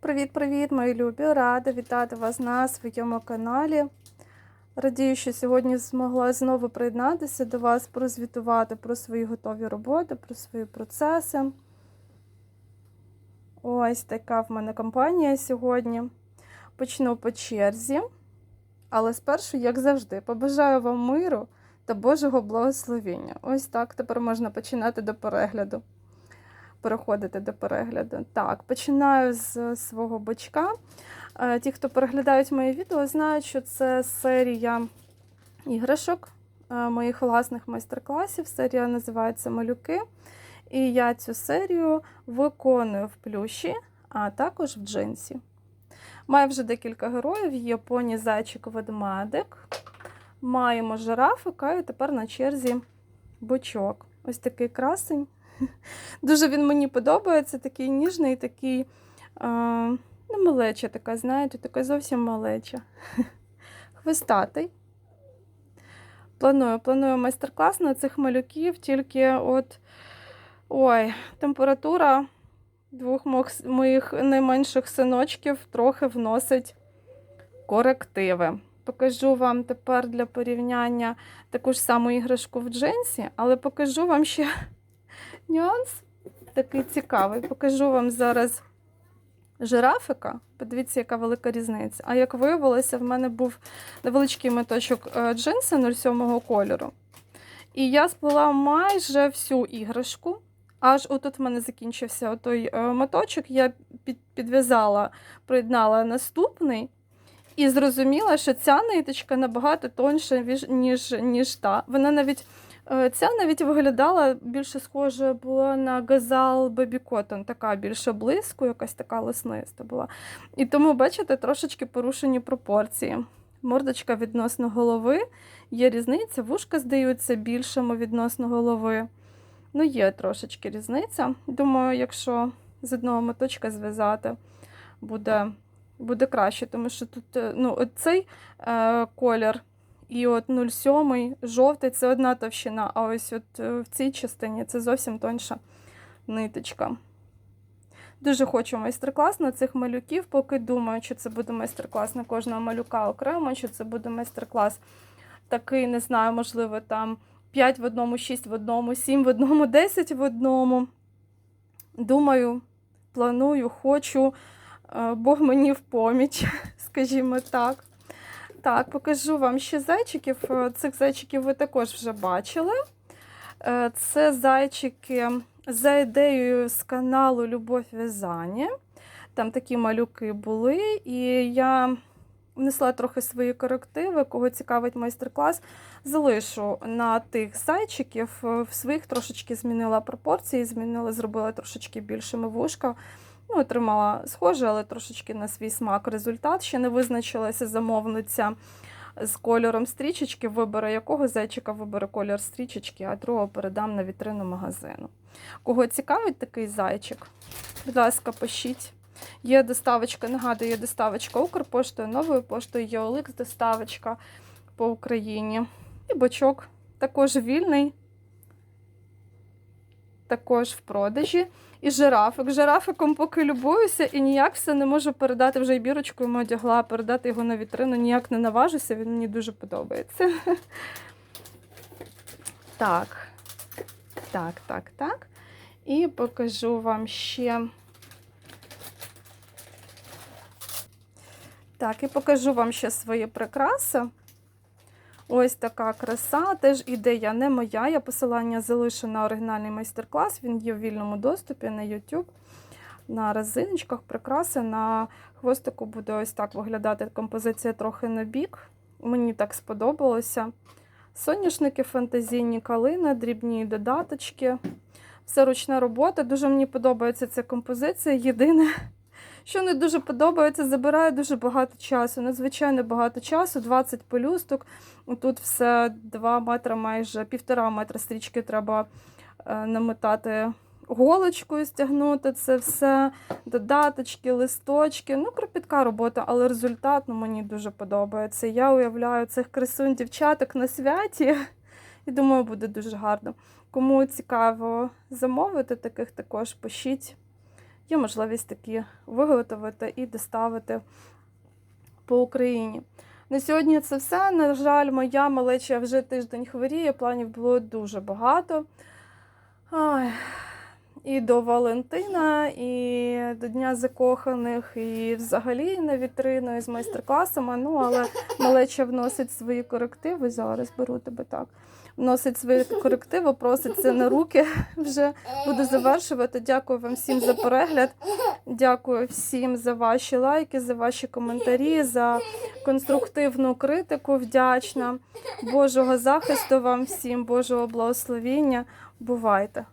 Привіт-привіт, мої любі! Рада вітати вас на своєму каналі. Радію, що сьогодні змогла знову приєднатися до вас, прозвітувати про свої готові роботи, про свої процеси. Ось така в мене компанія сьогодні. Почну по черзі. Але спершу, як завжди, побажаю вам миру та Божого благословення. Ось так тепер можна починати до перегляду. Переходити до перегляду. Так, починаю з свого бочка. Е, Ті, хто переглядають мої відео, знають, що це серія іграшок е, моїх власних майстер-класів. Серія називається Малюки. І я цю серію виконую в плюші, а також в джинсі. Маю вже декілька героїв: є поні зайчик ведмедик. Маємо жирафика, і тепер на черзі бочок. Ось такий красень. Дуже він мені подобається, такий ніжний, такий е, ну, малеча така, знаєте, така зовсім малеча. Хвистатий. Планую, планую майстер-клас на цих малюків, тільки от ой, температура двох моїх найменших синочків трохи вносить корективи. Покажу вам тепер для порівняння таку ж саму іграшку в джинсі, але покажу вам ще нюанс такий цікавий. Покажу вам зараз жирафика. Подивіться, яка велика різниця. А як виявилося, в мене був невеличкий моточок е, джинси 07 кольору. І я сплела майже всю іграшку. Аж отут в мене закінчився той е, моточок. Я підв'язала, приєднала наступний. І зрозуміла, що ця ниточка набагато тоньша, ніж, ніж та. Вона навіть Ця навіть виглядала більше схоже була на газал Baby Cotton, така більше блиску, якась така лисниста була. І тому, бачите, трошечки порушені пропорції. Мордочка відносно голови, є різниця, вушка здаються більшими відносно голови. Ну, є трошечки різниця. Думаю, якщо з одного моточка зв'язати, буде, буде краще, тому що тут е, ну, цей е, колір і от 0,7 жовтий це одна товщина, а ось от е, в цій частині це зовсім тоньша ниточка. Дуже хочу майстер-клас на цих малюків, поки думаю, чи це буде майстер-клас на кожного малюка окремо, чи це буде майстер-клас такий, не знаю, можливо, там 5 в одному, 6 в одному, 7 в одному, 10 в одному. Думаю, планую, хочу, е, Бог мені в поміч, скажімо так. Так, покажу вам ще зайчиків. Е, Цих зайчиків ви також вже бачили. Е, Це зайчики за ідеєю з каналу Любов В'язання. Там такі малюки були, і я внесла трохи свої корективи. Кого цікавить майстер-клас, залишу на тих зайчиків. Е, В своїх трошечки змінила пропорції, змінила, зробила трошечки більшими вушка. Ну, отримала схоже, але трошечки на свій смак результат. Ще не визначилася замовниця з кольором стрічечки, вибере якого зайчика вибере кольор стрічечки, а другого передам на вітрину магазину. Кого цікавить такий зайчик, будь ласка, пишіть. Є доставочка, нагадую, є доставочка Укрпоштою, новою поштою, є Оликс доставочка по Україні. І бочок також вільний, також в продажі. І жирафик. Жирафиком поки любуюся і ніяк все не можу передати. Вже і бірочку йому одягла, передати його на вітрину, ніяк не наважуся, він мені дуже подобається. Так, так, так, так. І покажу вам ще. Так, і покажу вам ще свої прикраси. Ось така краса. Теж ідея не моя. Я посилання залишу на оригінальний майстер-клас. Він є в вільному доступі на YouTube. На резиночках прикраси. На хвостику буде ось так виглядати композиція трохи на бік. Мені так сподобалося. Соняшники, фантазійні калини, дрібні додаточки. Все ручна робота. Дуже мені подобається ця композиція. Єдине, що не дуже подобається, забирає дуже багато часу. Надзвичайно багато часу, 20 пелюсток. Тут все 2 метри, майже півтора метра стрічки треба е, намотати голочкою, стягнути це все, додаточки, листочки. Ну, кропітка робота, але результат ну, мені дуже подобається. Я уявляю цих красунь дівчаток на святі і думаю, буде дуже гарно. Кому цікаво замовити таких, також пишіть. Є можливість такі виготовити і доставити по Україні. На сьогодні це все. На жаль, моя малеча вже тиждень хворіє, планів було дуже багато. Ой. І до Валентина, і до Дня закоханих, і взагалі на вітрину і з майстер-класами. Ну, але малеча вносить свої корективи. Зараз беру тебе так. Вносить свої корективи, просить це на руки. Вже буду завершувати. Дякую вам всім за перегляд. Дякую всім за ваші лайки, за ваші коментарі, за конструктивну критику. Вдячна. Божого захисту вам всім, Божого благословіння. Бувайте!